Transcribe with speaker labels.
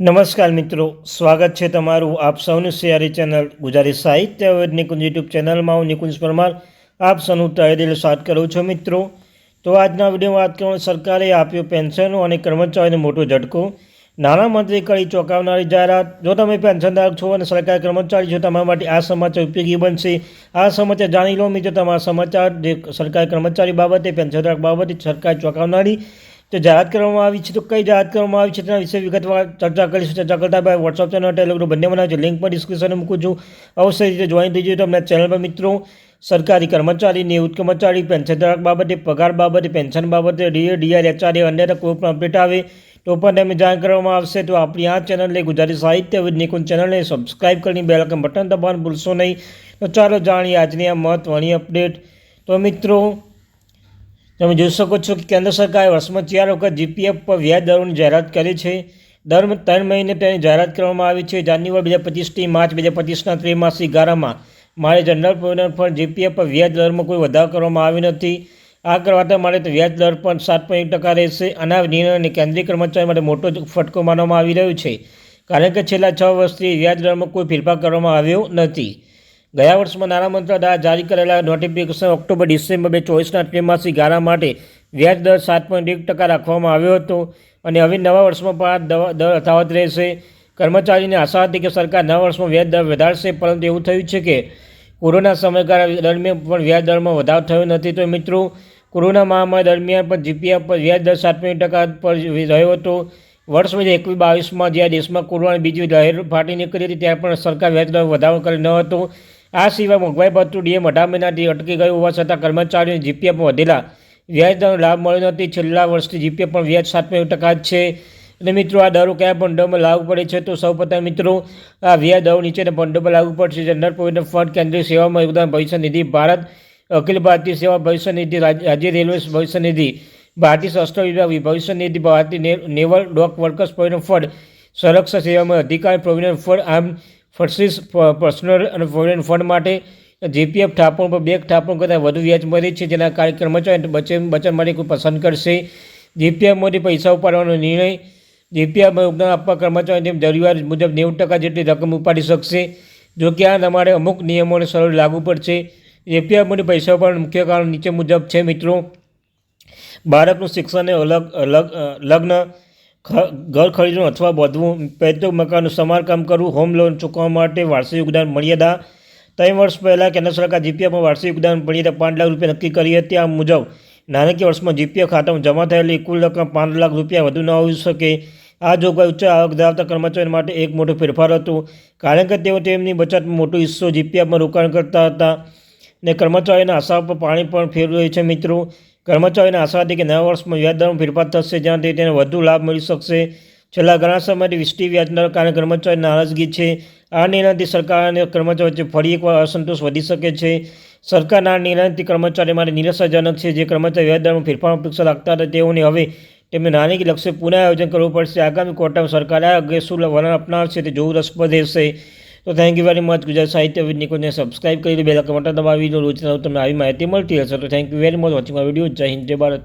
Speaker 1: નમસ્કાર મિત્રો, સ્વાગત છે તમારું આપ સૌની સિયારી ચેનલ ગુજરાતી સાહિત્ય વેદ નિકુંજ યુટ્યુબ ચેનલમાં હું નિકુંજ પરમાર. આપ સૌનું તહેદિલ સ્વાગત કરું છું મિત્રો. તો આજના વિડીયોમાં વાત કરવામાં સરકારે આપ્યો પેન્શનો અને કર્મચારીને મોટો ઝટકો. નાણામંત્રી કરી ચોંકાવનારી જાહેરાત. જો તમે પેન્શનધારક છો અને સરકારી કર્મચારી છો, તમારા માટે આ સમાચાર ઉપયોગી બનશે. આ સમાચાર જાણી લો મિત્રો. તમારા સમાચાર જે સરકારી કર્મચારી બાબતે, પેન્શનધારક બાબતે સરકાર ચોંકાવનારી તો જાહેરાત કરવામાં આવી છે, તો કઈ જાહેરાત કરવામાં આવી છે, તેના વિશે વિગતવાર ચર્ચા કરીશું. ચર્ચા કરતા ભાઈ વોટ્સઅપ ચેનલ ટેલિગ્રામ બંને બનાવે છે લિંક પર ડિસ્ક્રિપ્શન મૂકું છું. અવશ્ય રીતે જોઈન થઈ તો તમને ચેનલ પર મિત્રો, સરકારી કર્મચારી, નિવૃત્ત કર્મચારી પેન્શન ધારક બાબતે, પગાર બાબતે પેન્શન બાબતે ડીએ ડીઆર એચઆરએ અન્ય કોઈ પણ અપડેટ આવે તો પણ તમે જાણ કરવામાં આવશે. તો આપણી આ ચેનલને ગુજરાતી સાહિત્ય વિદ નિકુંજ ચેનલને સબસ્ક્રાઇબ કરીને બે બટન દબાવવાનું ભૂલશો નહીં. તો ચાલો જાણીએ આજની આ મહત્ત્વની અપડેટ તો મિત્રો તમે જોઈ શકો છો કે કેન્દ્ર સરકારે વર્ષમાં ચાર વખત જીપીએફ પર વ્યાજ દરોની જાહેરાત કરી છે. દર ત્રણ મહિને તેની જાહેરાત કરવામાં આવી છે. જાન્યુઆરી બે હજાર પચીસથી માર્ચ બે હજાર પચીસના ત્રિમાસિક ગાળામાં મારે જનરલ પ્રોવિડન્ટ ફંડ જીપીએફ પર વ્યાજ દરમાં કોઈ વધારો કરવામાં આવ્યો નથી. આ કરવાતા માટે વ્યાજ દર પણ સાત પોઈન્ટ ટકા રહેશે. આના નિર્ણયને કેન્દ્રીય કર્મચારી માટે મોટો ફટકો માનવામાં આવી રહ્યો છે. કારણ કે છેલ્લા છ વર્ષથી વ્યાજ દરમાં કોઈ ફેરફાર કરવામાં આવ્યો નથી. ગયા વર્ષમાં નાણામંત્રી દ્વારા જારી કરેલા નોટિફિકેશન ઓક્ટોબર, ડિસેમ્બર બે ચોવીસના ત્રિમાસિક ગાળા માટે વ્યાજ દર સાત પોઈન્ટ એક ટકા રાખવામાં આવ્યો હતો. અને હવે નવા વર્ષમાં પણ આ દર યથાવત રહેશે. કર્મચારીને આશા હતી કે સરકાર નવા વર્ષમાં વ્યાજ દર વધારશે, પરંતુ એવું થયું છે કે કોરોના સમયગાળા દરમિયાન પણ વ્યાજ દરમાં વધારો થયો નથી. તો મિત્રો, કોરોના મહામારી દરમિયાન પણ જીપીએફ પર વ્યાજ દર સાત પોઈન્ટ ટકા પર રહ્યો હતો. વર્ષ બે હજાર એકવીસ બાવીસમાં જ્યાં દેશમાં કોરોના બીજી લહેર ફાટી નીકળી હતી ત્યારે પણ સરકાર વ્યાજ દર વધારો કર્યો ન હતો. આ સિવાય મોંઘવાઈ ભથ્થું ડીએમ અઢાર મહિનાથી અટકી ગયું હોવા છતાં કર્મચારીઓને જીપીએફમાં વધેલા. વ્યાજદરનો લાભ મળ્યો નથી. છેલ્લા વર્ષથી જીપીએફ પણ વ્યાજ સાત પોઈન્ટ ટકા જ છે. અને મિત્રો, આ દરો કયા ભંડોળમાં લાગુ પડે છે? તો સૌપ્રથમ મિત્રો, આ વ્યાજ દરો નીચેના ભંડોળમાં લાગુ પડશે. જનરલ પ્રોવિડન્ટ ફંડ કેન્દ્રીય સેવામાં યોગદાન ભવિષ્ય નિધિ ભારત, અખિલ ભારતીય સેવા ભવિષ્ય નિધિ રાજ્ય રેલવે ભવિષ્ય નિધિ, ભારતીય શસ્ત્ર વિભાગ, ભવિષ્ય નિધિ, ભારતીય naval dock workers provident fund, સંરક્ષણ સેવામાં અધિકારી પ્રોવિડન્ટ ફંડ, આમ ફર્સિસ પર્સનલ અને ફોરેન ફંડ માટે જીપીએફ થાપણ પર બે થાપણ કરતાં વધુ વ્યાજ મળે છે. જેના કાર્ય કર્મચારી બચત બચત માટે કોઈ પસંદ કરશે. જીપીએફમાંથી પૈસા ઉપાડવાનો નિર્ણય જીપીએફમાં યોગદાન આપવા કર્મચારી જેમ જરૂરિયાત મુજબ નેવું ટકા જેટલી રકમ ઉપાડી શકશે. જો કે આ તમારે અમુક નિયમોને સરળ લાગુ પડશે. જીપીએફમાંથી પૈસા ઉપાડવાનું મુખ્ય કારણ નીચે મુજબ છે મિત્રો. બાળકનું શિક્ષણને અલગ અલગ લગ્ન ઘર ખરીદવું અથવા બધવું પૈતૃક મકાનનું સમારકામ કરવું, હોમ લોન ચૂકવવા માટે વાર્ષિક યોગદાન મર્યાદા ત્રણ વર્ષ પહેલાં કેન્દ્ર સરકાર જીપીએફમાં વાર્ષિક યોગદાન મર્યાદા પાંચ લાખ રૂપિયા નક્કી કરી હતી. આ મુજબ નાણાકીય વર્ષમાં જીપીએફ ખાતામાં જમા થયેલી કુલ રકમ પાંચ લાખ રૂપિયા વધુ ન હોઈ શકે. આ જોગવાઈ ઉચ્ચ આવક ધરાવતા કર્મચારીઓ માટે એક મોટો ફેરફાર હતો. કારણ કે તેઓ તેમની બચતમાં મોટો હિસ્સો જીપીએફમાં રોકાણ કરતા હતા. ને કર્મચારીઓના આશા પર પાણી પણ ફેરવે છે મિત્રો. કર્મચારીઓને આશા હતી કે નવા વર્ષમાં વ્યાજદરમાં ફેરફાર થશે જ્યાંથી તેને વધુ લાભ મળી શકશે. છેલ્લા ઘણા સમયથી વિસ્ટી વ્યાજના કારણે કર્મચારી નારાજગી છે. આ નિર્ણયથી સરકાર અને કર્મચારી વચ્ચે ફરી એકવાર અસંતોષ વધી શકે છે. સરકારના નિર્ણયથી કર્મચારી માટે નિરાશાજનક છે. જે કર્મચારી વ્યાજદરમાં ફેરફારમાં અપેક્ષા રાખતા હતા, તેઓને હવે તેમને નાણાકીય લક્ષ્ય પુનઃ આયોજન કરવું પડશે. આગામી ક્વાર્ટરમાં સરકાર આ અંગે શું વલણ અપનાવશે. તે જોવું રસપ્રદ રહેશે. તો thank you very much Gujarat Sahitya નિકોને subscribe કરી બે લાખ મોટા દબાવી દો રોજ તમને આવી માહિતી મળતી હશે, તો thank you very much watching my video જય હિન્દ, જય ભારત.